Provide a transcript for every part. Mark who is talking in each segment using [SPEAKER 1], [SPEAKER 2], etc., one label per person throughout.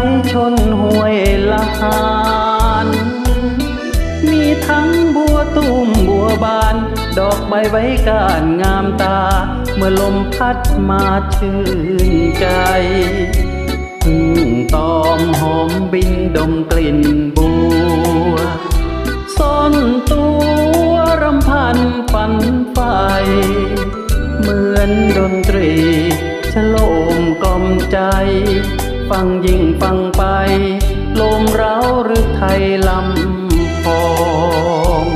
[SPEAKER 1] สายชนห้วยละหานมีทั้งบัวตูมบัวบาน ดอกใบไว้ก้านงามตา เมื่อลมพัดมาชื่นใจพึ่งตอมหอมบินดมกลิ่นบัวซ่อนตัวรำพันฝันไฟเหมือนดนตรีฉโลมกล่อมใจ ฟังยิ่งฟังไป ลมเร้าหรือไทยลำพอง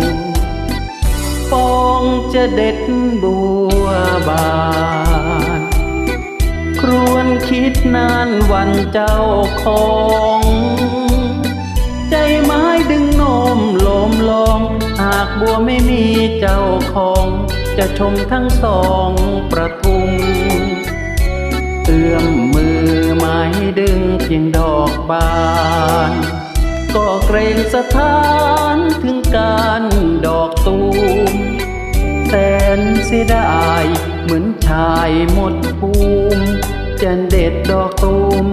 [SPEAKER 1] ปองจะเด็ดบัวบานครวนคิดนานวันเจ้าของ ใจไม้ดึงโนมลมลอง หากบัวไม่มีเจ้าของ จะชมทั้งสองประทุมเอื้อม ดึงเพียงดอกบาน ก็เกรงสถานถึงการดอกตูมแสนเสียดายเหมือนชายหมดภูมิจะเด็ดดอกตูม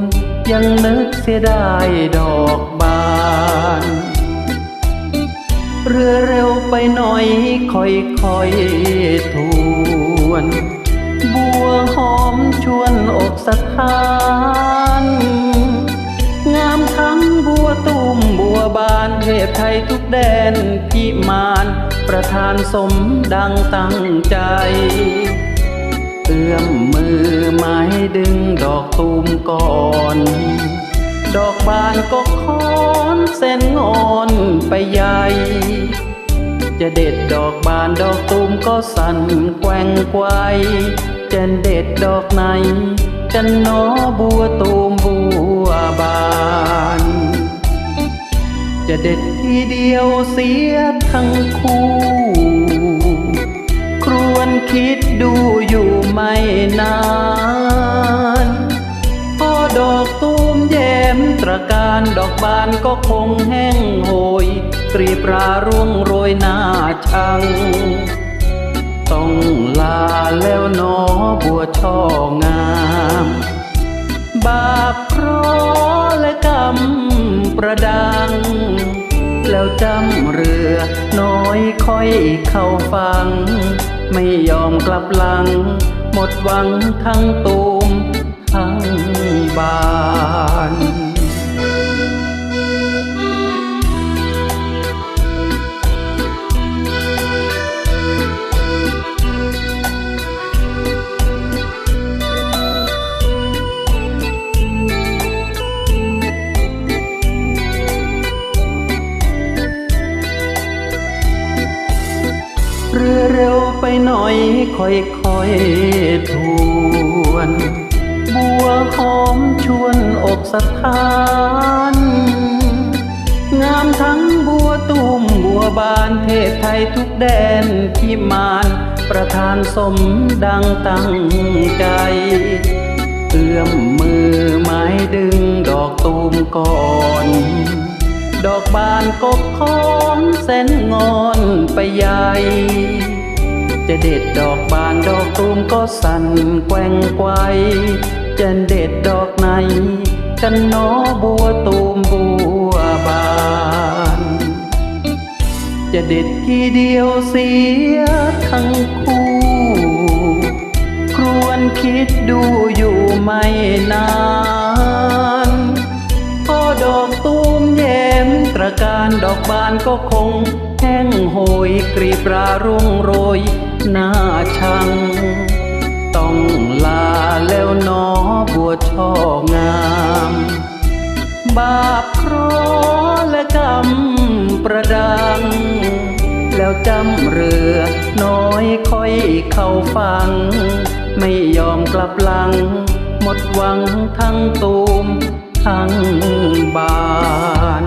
[SPEAKER 1] ยังนึกเสียดายดอกบานเรือเร็วไปหน่อยค่อยค่อยๆทวน บัวหอมชวนอกสถาน งามทั้งบัวตูมบัวบานเทพไทยทุกแดนพิมานประธานสมดังตั้งใจ เอื้อมมือไม้ดึงดอกตูมก่อน ดอกบานก็ค้อนเส้นงอนไปใหญ่ จะเด็ดดอกบานดอกตูม ก็สั่นแกว่งไกวจะเด็ดดอกไหนจะหนอบัวตูมบัวบาน จะเด็ดทีเดียวเสียทั้งคู่ ครวนคิดดูอยู่ไม่นานพอดอกตูมแย้มตระการดอกบานก็คงแห้งโหยกรีบราร่วงโรยหน้าชัง ช่องาม บาปเคราะห์และกรรมประดัง แล้วจำเรือน้อยค่อยเข้าฟัง ไม่ยอมกลับหลัง หมดหวังทั้งตูมทั้งบา เรือเร็วไปหน่อยค่อยค่อยทวน บัวหอมชวนอกสถาน งามทั้งบัวตูมบัวบานเทศไทยทุกแดนพิมานประธานสมดังตั้งใจ เอื้อมมือไม้ดึงดอกตูมก่อน ดอกบานก็ค้อ เส้นงอนไปใหญ่ จะเด็ดดอกบานดอกตูมก็สั่นแกว่งไกวจะเด็ดดอกไหน กันนอบัวตูมบัวบาน จะเด็ดทีเดียวเสียทั้งคู่ ครวนคิดดูอยู่ไม่นาน บานก็คงแห้งโหยกรีบรารุ่งโรยหน้าชัง ต้องลาแล้วนอบัวช่องาม บาปคราะห์และกรรมประดัง แล้วจำเรือน้อยค่อยเข้าฟัง ไม่ยอมกลับหลัง หมดหวังทั้งตูมทั้งบาน